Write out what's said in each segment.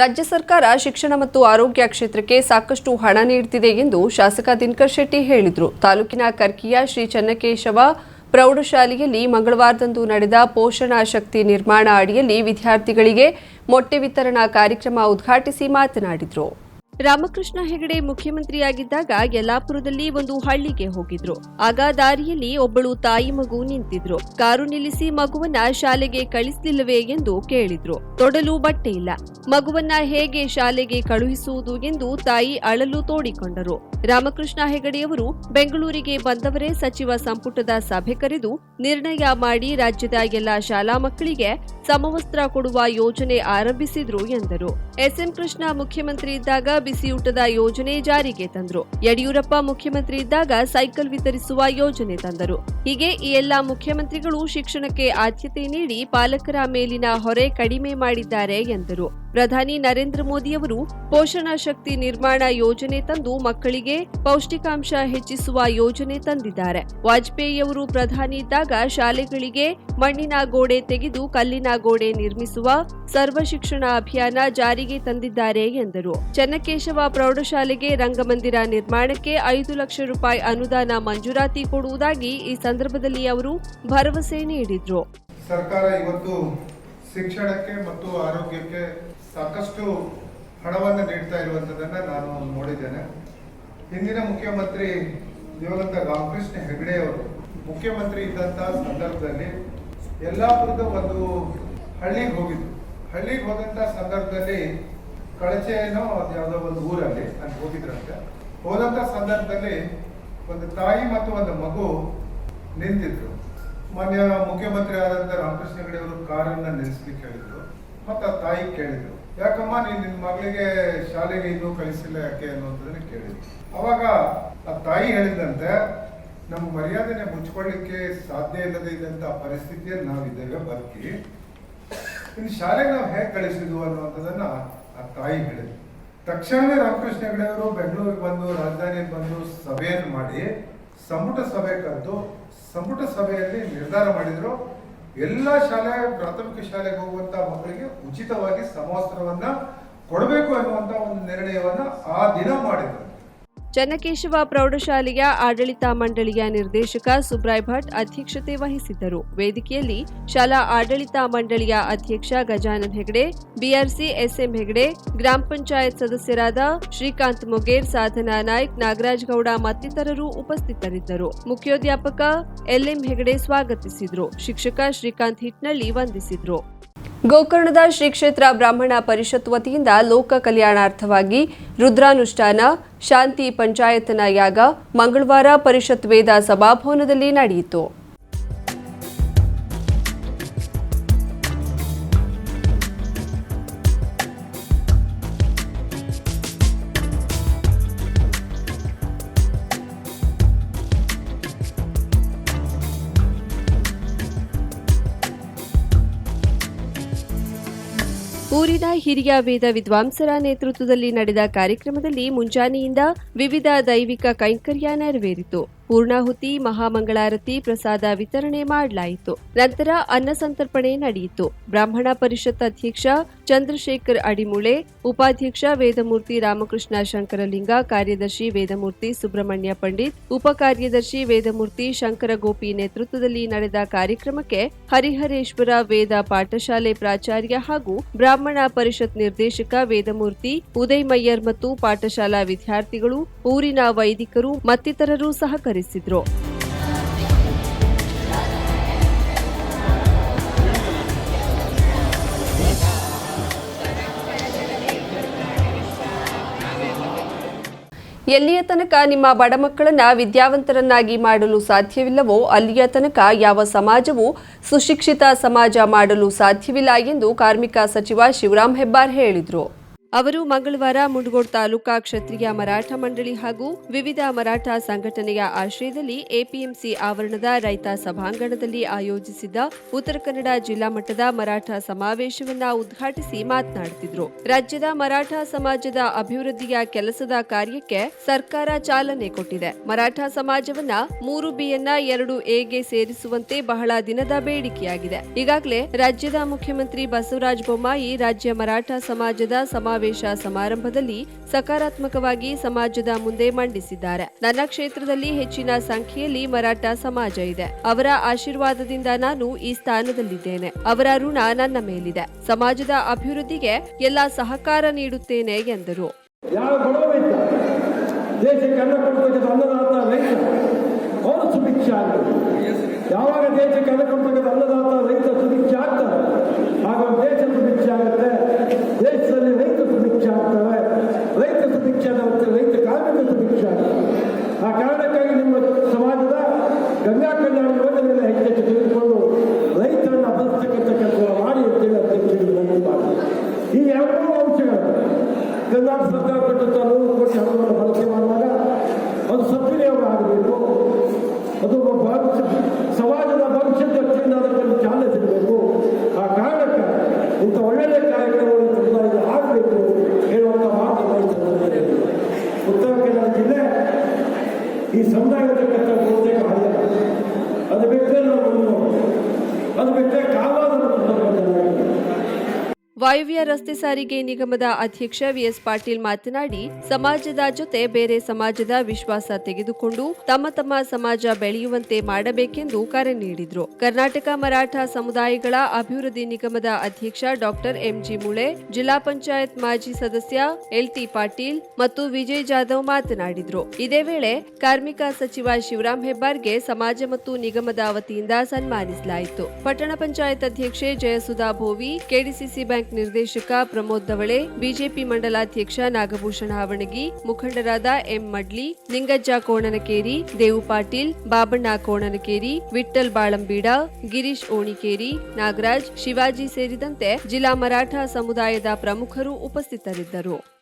ರಾಜ್ಯ ಸರ್ಕಾರ ಶಿಕ್ಷಣ ಮತ್ತು ಆರೋಗ್ಯ ಕ್ಷೇತ್ರಕ್ಕೆ ಸಾಕಷ್ಟು ಹಣ ನೀಡುತ್ತಿದೆ ಎಂದು ಶಾಸಕ ದಿನಕರ್ ಶೆಟ್ಟಿ ಹೇಳಿದರು. ತಾಲೂಕಿನ ಕರ್ಕಿಯ ಶ್ರೀ ಚನ್ನಕೇಶವ ಪ್ರೌಢಶಾಲೆಯಲ್ಲಿ ಮಂಗಳವಾರದಂದು ನಡೆದ ಪೋಷಣಾ ಶಕ್ತಿ ನಿರ್ಮಾಣ ಅಡಿಯಲ್ಲಿ ವಿದ್ಯಾರ್ಥಿಗಳಿಗೆ ಮೊಟ್ಟೆ ವಿತರಣಾ ಕಾರ್ಯಕ್ರಮ ಉದ್ಘಾಟಿಸಿ ಮಾತನಾಡಿದರು. ರಾಮಕೃಷ್ಣ ಹೆಗಡೆ ಮುಖ್ಯಮಂತ್ರಿಯಾಗಿದ್ದಾಗ ಯಲ್ಲಾಪುರದಲ್ಲಿ ಒಂದು ಹಳ್ಳಿಗೆ ಹೋಗಿದ್ರು. ಆಗ ದಾರಿಯಲ್ಲಿ ಒಬ್ಬಳು ತಾಯಿ ಮಗು ನಿಂತಿದ್ರು. ಕಾರು ನಿಲ್ಲಿಸಿ ಮಗುವನ್ನ ಶಾಲೆಗೆ ಕಳಿಸ್ಲಿಲ್ಲವೇ ಎಂದು ಕೇಳಿದ್ರು. ತೊಡಲು ಬಟ್ಟೆ ಇಲ್ಲ. ಮಗುವನ್ನ ಹೇಗೆ ಶಾಲೆಗೆ ಕಳುಹಿಸುವುದು ಎಂದು ತಾಯಿ ಅಳಲು ತೋಡಿಕೊಂಡರು. ರಾಮಕೃಷ್ಣ ಹೆಗಡೆಯವರು ಬೆಂಗಳೂರಿಗೆ ಬಂದವರೇ ಸಚಿವ ಸಂಪುಟದ ಸಭೆ ಕರೆದು ನಿರ್ಣಯ ಮಾಡಿ ರಾಜ್ಯದ ಎಲ್ಲಾ ಶಾಲಾ ಮಕ್ಕಳಿಗೆ ಸಮವಸ್ತ್ರ ಕೊಡುವ ಯೋಜನೆ ಆರಂಭಿಸಿದ್ರು ಎಂದರು. ಎಸ್ಎಂ ಕೃಷ್ಣ ಮುಖ್ಯಮಂತ್ರಿ ಇದ್ದಾಗ ಬಿಸಿಯೂಟದ ಯೋಜನೆ ಜಾರಿಗೆ ತಂದ್ರು. ಯಡಿಯೂರಪ್ಪ ಮುಖ್ಯಮಂತ್ರಿ ಇದ್ದಾಗ ಸೈಕಲ್ ವಿತರಿಸುವ ಯೋಜನೆ ತಂದರು. ಹೀಗೆ ಈ ಎಲ್ಲಾ ಮುಖ್ಯಮಂತ್ರಿಗಳು ಶಿಕ್ಷಣಕ್ಕೆ ಆದ್ಯತೆ ನೀಡಿ ಪಾಲಕರ ಮೇಲಿನ ಹೊರೆ ಕಡಿಮೆ ಮಾಡಿದ್ದಾರೆ ಎಂದರು. ಪ್ರಧಾನಿ ನರೇಂದ್ರ ಮೋದಿಯವರು ಪೋಷಣ ಶಕ್ತಿ ನಿರ್ಮಾಣ ಯೋಜನೆ ತಂದು ಮಕ್ಕಳಿಗೆ ಪೌಷ್ಟಿಕಾಂಶ ಹೆಚ್ಚಿಸುವ ಯೋಜನೆ ತಂದಿದ್ದಾರೆ. ವಾಜಪೇಯಿಯವರು ಪ್ರಧಾನಿ ಇದ್ದಾಗ ಶಾಲೆಗಳಿಗೆ ಮಣ್ಣಿನ ಗೋಡೆ ತೆಗೆದು ಕಲ್ಲಿನ ಗೋಡೆ ನಿರ್ಮಿಸುವ ಸರ್ವ ಶಿಕ್ಷಣ ಅಭಿಯಾನ ಜಾರಿಗೆ ತಂದಿದ್ದಾರೆ ಎಂದರು. ಚನ್ನಕೇಶವ ಪ್ರೌಢಶಾಲೆಗೆ ರಂಗಮಂದಿರ ನಿರ್ಮಾಣಕ್ಕೆ ಐದು ಲಕ್ಷ ರೂಪಾಯಿ ಅನುದಾನ ಮಂಜೂರಾತಿ ಕೊಡುವುದಾಗಿ ಈ ಸಂದರ್ಭದಲ್ಲಿ ಅವರು ಭರವಸೆ ನೀಡಿದ್ರು. ಸರ್ಕಾರ ಇವತ್ತು ಶಿಕ್ಷಣಕ್ಕೆ ಮತ್ತು ಆರೋಗ್ಯಕ್ಕೆ ಸಾಕಷ್ಟು ಹಣವನ್ನು ನೀಡ್ತಾ ಇರುವಂಥದ್ದನ್ನು ನಾನು ನೋಡಿದ್ದೇನೆ. ಹಿಂದಿನ ಮುಖ್ಯಮಂತ್ರಿ ದಿವಂಗತ ರಾಮಕೃಷ್ಣ ಹೆಗಡೆ ಅವರು ಮುಖ್ಯಮಂತ್ರಿ ಇದ್ದಂಥ ಸಂದರ್ಭದಲ್ಲಿ ಯಲ್ಲಾಪುರದ ಒಂದು ಹಳ್ಳಿಗೆ ಹೋಗಿದ್ರು. ಹಳ್ಳಿಗೆ ಹೋದಂಥ ಸಂದರ್ಭದಲ್ಲಿ ಕಳಚೆನೋ ಅದು ಯಾವುದೋ ಒಂದು ಊರಲ್ಲಿ ಅಲ್ಲಿ ಹೋಗಿದ್ರಂತೆ. ಹೋದಂಥ ಸಂದರ್ಭದಲ್ಲಿ ಒಂದು ತಾಯಿ ಮತ್ತು ಒಂದು ಮಗು ನಿಂತಿದ್ರು. ಮಾನ್ಯ ಮುಖ್ಯಮಂತ್ರಿ ಆದಂಥ ರಾಮಕೃಷ್ಣ ಹೆಗಡೆ ಅವರು ಕಾರನ್ನು ನಿಲ್ಲಿಸ್ಲಿಕ್ಕೆ ಹೇಳಿದ್ರು. ಮತ್ತು ಆ ತಾಯಿ ಕೇಳಿದ್ರು. ಯಾಕಮ್ಮ, ನೀನು ನಿನ್ನ ಮಗಳಿಗೆ ಶಾಲೆಗೆ ಇನ್ನೂ ಕಳಿಸಿಲ್ಲ ಯಾಕೆ ಅನ್ನೋದನ್ನ ಕೇಳಿದ್ವಿ. ಅವಾಗ ಆ ತಾಯಿ ಹೇಳಿದಂತೆ, ನಮ್ಮ ಮರ್ಯಾದೆನೆ ಮುಚ್ಕೊಳ್ಳಿಕ್ಕೆ ಸಾಧ್ಯ ಇಲ್ಲದೆ ಇದ್ದಂತ ಪರಿಸ್ಥಿತಿಯಲ್ಲಿ ನಾವಿದ್ದೇವೆ ಬರ್ತಿ ಇನ್ನು ಶಾಲೆಗೆ ನಾವು ಹೇಗೆ ಕಳಿಸಿದ್ವು ಅನ್ನುವಂಥದ್ದನ್ನ ಆ ತಾಯಿ ಹೇಳಿದ್ರು ತಕ್ಷಣವೇ ರಾಮಕೃಷ್ಣ ಹೆಗಡೆ ಬೆಂಗಳೂರಿಗೆ ಬಂದು ರಾಜಧಾನಿಯಲ್ಲಿ ಬಂದು ಸಭೆಯನ್ನು ಮಾಡಿ, ಸಂಪುಟ ಸಭೆ ಕರೆದು, ಸಂಪುಟ ಸಭೆಯಲ್ಲಿ ನಿರ್ಧಾರ ಮಾಡಿದ್ರು. ಎಲ್ಲ ಶಾಲೆ, ಪ್ರಾಥಮಿಕ ಶಾಲೆಗೆ ಹೋಗುವಂತ ಮಕ್ಕಳಿಗೆ ಉಚಿತವಾಗಿ ಸಮವಸ್ತ್ರವನ್ನ ಕೊಡಬೇಕು ಅನ್ನುವಂತ ಒಂದು ನಿರ್ಣಯವನ್ನ ಆ ದಿನ ಮಾಡಿದ್ರು. ಚನ್ನಕೇಶವ ಪ್ರೌಢಶಾಲೆಯ ಆಡಳಿತ ಮಂಡಳಿಯ ನಿರ್ದೇಶಕ ಸುಬ್ರಾಯ್ ಭಟ್ ಅಧ್ಯಕ್ಷತೆ ವಹಿಸಿದ್ದರು. ವೇದಿಕೆಯಲ್ಲಿ ಶಾಲಾ ಆಡಳಿತ ಮಂಡಳಿಯ ಅಧ್ಯಕ್ಷ ಗಜಾನನ್ ಹೆಗಡೆ, ಬಿಆರ್ಸಿ ಎಸ್ಎಂ ಹೆಗಡೆ, ಗ್ರಾಮ ಪಂಚಾಯತ್ ಸದಸ್ಯರಾದ ಶ್ರೀಕಾಂತ್ ಮೊಗೇರ್, ಸಾಧನಾ ನಾಯ್ಕ್, ನಾಗರಾಜ್ ಗೌಡ ಮತ್ತಿತರರು ಉಪಸ್ಥಿತರಿದ್ದರು. ಮುಖ್ಯೋಧ್ಯಾಪಕ ಎಲ್ಎಂ ಹೆಗಡೆ ಸ್ವಾಗತಿಸಿದ್ರು. ಶಿಕ್ಷಕ ಶ್ರೀಕಾಂತ್ ಹಿಟ್ನಳ್ಳಿ ವಂದಿಸಿದ್ರು. ಗೋಕರ್ಣದ ಶ್ರೀ ಕ್ಷೇತ್ರ ಬ್ರಾಹ್ಮಣ ಪರಿಷತ್ ವತಿಯಿಂದ ಲೋಕ ಕಲ್ಯಾಣಾರ್ಥವಾಗಿ ರುದ್ರಾನುಷ್ಠಾನ, ಶಾಂತಿ ಪಂಚಾಯತನ ಯಾಗ ಮಂಗಳವಾರ ಪರಿಷತ್ ವೇದ ಸಭಾಭವನದಲ್ಲಿ ನಡೆಯಿತು. ಊರಿನ ಹಿರಿಯ ವೇದ ವಿದ್ವಾಂಸರ ನೇತೃತ್ವದಲ್ಲಿ ನಡೆದ ಕಾರ್ಯಕ್ರಮದಲ್ಲಿ ಮುಂಜಾನೆಯಿಂದ ವಿವಿಧ ದೈವಿಕ ಕೈಂಕರ್ಯ ನೆರವೇರಿತು. ಪೂರ್ಣಾಹುತಿ, ಮಹಾಮಂಗಳಾರತಿ, ಪ್ರಸಾದ ವಿತರಣೆ ಮಾಡಲಾಯಿತು. ನಂತರ ಅನ್ನ ಸಂತರ್ಪಣೆ ನಡೆಯಿತು. ಬ್ರಾಹ್ಮಣ ಪರಿಷತ್ ಅಧ್ಯಕ್ಷ ಚಂದ್ರಶೇಖರ್ ಅಡಿಮುಳೆ, ಉಪಾಧ್ಯಕ್ಷ ವೇದಮೂರ್ತಿ ರಾಮಕೃಷ್ಣ ಶಂಕರಲಿಂಗ, ಕಾರ್ಯದರ್ಶಿ ವೇದಮೂರ್ತಿ ಸುಬ್ರಹ್ಮಣ್ಯ ಪಂಡಿತ್, ಉಪ ಕಾರ್ಯದರ್ಶಿ ವೇದಮೂರ್ತಿ ಶಂಕರಗೋಪಿ ನೇತೃತ್ವದಲ್ಲಿ ನಡೆದ ಕಾರ್ಯಕ್ರಮಕ್ಕೆ ಹರಿಹರೇಶ್ವರ ವೇದ ಪಾಠಶಾಲೆ ಪ್ರಾಚಾರ್ಯ ಹಾಗೂ ಬ್ರಾಹ್ಮಣ ಪರಿಷತ್ ನಿರ್ದೇಶಕ ವೇದಮೂರ್ತಿ ಉದಯ್ ಮಯ್ಯರ್ ಮತ್ತು ಪಾಠಶಾಲಾ ವಿದ್ಯಾರ್ಥಿಗಳು, ಊರಿನ ವೈದಿಕರು ಮತ್ತಿತರರು ಸಹಕರಿಸಿದ್ರು. ಎಲ್ಲಿಯ ತನಕ ನಿಮ್ಮ ಬಡ ಮಕ್ಕಳನ್ನ ವಿದ್ಯಾವಂತರನ್ನಾಗಿ ಮಾಡಲು ಸಾಧ್ಯವಿಲ್ಲವೋ ಅಲ್ಲಿಯ ತನಕ ಯಾವ ಸಮಾಜವೂ ಸುಶಿಕ್ಷಿತ ಸಮಾಜ ಮಾಡಲು ಸಾಧ್ಯವಿಲ್ಲ ಎಂದು ಕಾರ್ಮಿಕ ಸಚಿವ ಶಿವರಾಮ್ ಹೆಬ್ಬಾರ್ ಹೇಳಿದರು. ಅವರು ಮಂಗಳವಾರ ಮುಂಡಗೋಡ್ ತಾಲೂಕಾ ಕ್ಷತ್ರಿಯ ಮರಾಠ ಮಂಡಳಿ ಹಾಗೂ ವಿವಿಧ ಮರಾಠ ಸಂಘಟನೆಯ ಆಶ್ರಯದಲ್ಲಿ ಎಪಿಎಂಸಿ ಆವರಣದ ರೈತ ಸಭಾಂಗಣದಲ್ಲಿ ಆಯೋಜಿಸಿದ್ದ ಉತ್ತರ ಕನ್ನಡ ಜಿಲ್ಲಾ ಮಟ್ಟದ ಮರಾಠ ಸಮಾವೇಶವನ್ನ ಉದ್ಘಾಟಿಸಿ ಮಾತನಾಡುತ್ತಿದ್ದರು ರಾಜ್ಯದ ಮರಾಠ ಸಮಾಜದ ಅಭಿವೃದ್ಧಿಯ ಕೆಲಸದ ಕಾರ್ಯಕ್ಕೆ ಸರ್ಕಾರ ಚಾಲನೆ ಕೊಟ್ಟಿದೆ. ಮರಾಠ ಸಮಾಜವನ್ನ ಮೂರು ಬಿಯನ್ನ ಎರಡು ಎಗೆ ಸೇರಿಸುವಂತೆ ಬಹಳ ದಿನದ ಬೇಡಿಕೆಯಾಗಿದೆ. ಈಗಾಗಲೇ ರಾಜ್ಯದ ಮುಖ್ಯಮಂತ್ರಿ ಬಸವರಾಜ ಬೊಮ್ಮಾಯಿ ರಾಜ್ಯ ಮರಾಠ ಸಮಾಜದ ಸಮಾವೇಶ ಸಮಾರಂಭದಲ್ಲಿ ಸಕಾರಾತ್ಮಕವಾಗಿ ಸಮಾಜದ ಮುಂದೆ ಮಂಡಿಸಿದ್ದಾರೆ. ನನ್ನ ಕ್ಷೇತ್ರದಲ್ಲಿ ಹೆಚ್ಚಿನ ಸಂಖ್ಯೆಯಲ್ಲಿ ಮರಾಠ ಸಮಾಜ ಇದೆ. ಅವರ ಆಶೀರ್ವಾದದಿಂದ ನಾನು ಈ ಸ್ಥಾನದಲ್ಲಿದ್ದೇನೆ. ಅವರ ಋಣ ನನ್ನ ಮೇಲಿದೆ. ಸಮಾಜದ ಅಭಿವೃದ್ಧಿಗೆ ಎಲ್ಲ ಸಹಕಾರ ನೀಡುತ್ತೇನೆ ಎಂದರು. ಯಾವಾಗ ದೇಶಕ್ಕೆ ಅನ್ನದಾತ ರೈತ ಆಗ್ತಾರೆ ಆಗ ದೇಶ ಆಗುತ್ತೆ ರೈತ ಕಾರ್ಮಿಕ ಸುಭಿಕ್ಷ ಆ ಕಾರಣಕ್ಕಾಗಿ ನಿಮ್ಮ ಸಮಾಜದ ಗಂಗಾ ಕಲ್ಯಾಣ ಯೋಜನೆಯನ್ನು ಹೆಚ್ಚೆಚ್ಚು ತೆಗೆದುಕೊಂಡು ರೈತರನ್ನು ಅಭಿವೃದ್ಧಿಸ್ತಕ್ಕಂಥ ಕೆಲಸ ಮಾಡಿ ಅಂತೇಳಿ ಅಧ್ಯಕ್ಷರು ನನ್ನ ಮಾತು. ಈ ಎರಡೂ ಅಂಶಗಳು ಕರ್ನಾಟಕ ಸರ್ಕಾರ ಕೊಟ್ಟಂತ ನೂರು ಕೋಟಿ ಹಣವನ್ನು ಬಳಕೆ ಮಾಡುವಾಗ ಅದು ಸದ್ವಿನಿಯೋಗ ಆಗಬೇಕು ಅದು ಒಬ್ಬ ಭವಿಷ್ಯ ಸಮಾಜದ ಭವಿಷ್ಯ ದೃಷ್ಟಿಯಿಂದ ಅದಕ್ಕೆ ಚಾಲನೆ ಸಿಗಬೇಕು ಆ ಕಾರಣಕ್ಕೆ ಇಂಥ ಒಳ್ಳೆಯ ಕಾರ್ಯಕ್ರಮಗಳು ಸಮುದಾಯದ ಆಗಬೇಕು ಹೇಳುವಂಥ ಮಾತನ್ನು ಈ ಸಂದರ್ಭದಲ್ಲಿ ಹೇಳಿದೆ. ಉತ್ತರ ಕನ್ನಡ ಜಿಲ್ಲೆ ಈ ಸಮುದಾಯದ ಬಹುತೇಕ ಅದು ಬಿಟ್ಟರೆ ನಾವು ಅದು ಬಿಟ್ಟರೆ ಕಾವಾದ ವಾಯುವ್ಯ ರಸ್ತೆ ಸಾರಿಗೆ ನಿಗಮದ ಅಧ್ಯಕ್ಷ ವಿಎಸ್ ಪಾಟೀಲ್ ಮಾತನಾಡಿ, ಸಮಾಜದ ಜೊತೆ ಬೇರೆ ಸಮಾಜದ ವಿಶ್ವಾಸ ತೆಗೆದುಕೊಂಡು ತಮ್ಮ ತಮ್ಮ ಸಮಾಜ ಬೆಳೆಯುವಂತೆ ಮಾಡಬೇಕೆಂದು ಕರೆ ನೀಡಿದರು. ಕರ್ನಾಟಕ ಮರಾಠ ಸಮುದಾಯಗಳ ಅಭಿವೃದ್ಧಿ ನಿಗಮದ ಅಧ್ಯಕ್ಷ ಡಾಕ್ಟರ್ ಎಂಜಿ ಮುಳೆ, ಜಿಲ್ಲಾ ಪಂಚಾಯತ್ ಮಾಜಿ ಸದಸ್ಯ ಎಲ್ಟಿ ಪಾಟೀಲ್ ಮತ್ತು ವಿಜಯ್ ಜಾಧವ್ ಮಾತನಾಡಿದರು. ಇದೇ ವೇಳೆ ಕಾರ್ಮಿಕ ಸಚಿವ ಶಿವರಾಮ್ ಹೆಬ್ಬಾರ್ಗೆ ಸಮಾಜ ಮತ್ತು ನಿಗಮದ ವತಿಯಿಂದ ಸನ್ಮಾನಿಸಲಾಯಿತು. ಪಟ್ಟಣ ಪಂಚಾಯತ್ ಅಧ್ಯಕ್ಷೆ ಜಯಸುಧಾ ಭೋವಿ, ಕೆಡಿಸಿಸಿ ಬ್ಯಾಂಕ್ ನಿರ್ದೇಶಕ ಪ್ರಮೋದ್ ದವಳೆ ಬಿಜೆಪಿ ಮಂಡಲಾಧ್ಯಕ್ಷ ನಾಗಭೂಷಣ ಹಾವಣಗಿ, ಮುಖಂಡರಾದ ಎಂ ಮಡ್ಲಿ, ನಿಂಗಜ್ಜ ಕೋಣನಕೇರಿ, ದೇವು ಪಾಟೀಲ್, ಬಾಬಣ್ಣ ಕೋಣನಕೇರಿ, ವಿಠ್ಠಲ್ ಬಾಳಂಬೀಡ, ಗಿರೀಶ್ ಓಣಿಕೇರಿ, ನಾಗರಾಜ್, ಶಿವಾಜಿ ಸೇರಿದಂತೆ ಜಿಲ್ಲಾ ಮರಾಠ ಸಮುದಾಯದ ಪ್ರಮುಖರು ಉಪಸ್ಥಿತರಿದ್ದರು.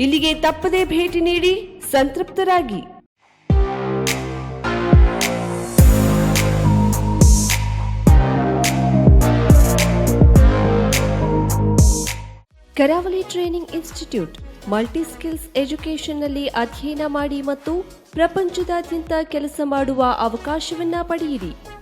ಇಲ್ಲಿಗೆ ತಪ್ಪದೇ ಭೇಟಿ ನೀಡಿ ಸಂತೃಪ್ತರಾಗಿ. ಕರಾವಳಿ ಟ್ರೈನಿಂಗ್ ಇನ್ಸ್ಟಿಟ್ಯೂಟ್ ಮಲ್ಟಿಸ್ಕಿಲ್ಸ್ ಎಜುಕೇಷನ್ನಲ್ಲಿ ಅಧ್ಯಯನ ಮಾಡಿ ಮತ್ತು ಪ್ರಪಂಚದಾದ್ಯಂತ ಕೆಲಸ ಮಾಡುವ ಅವಕಾಶವನ್ನ ಪಡೆಯಿರಿ.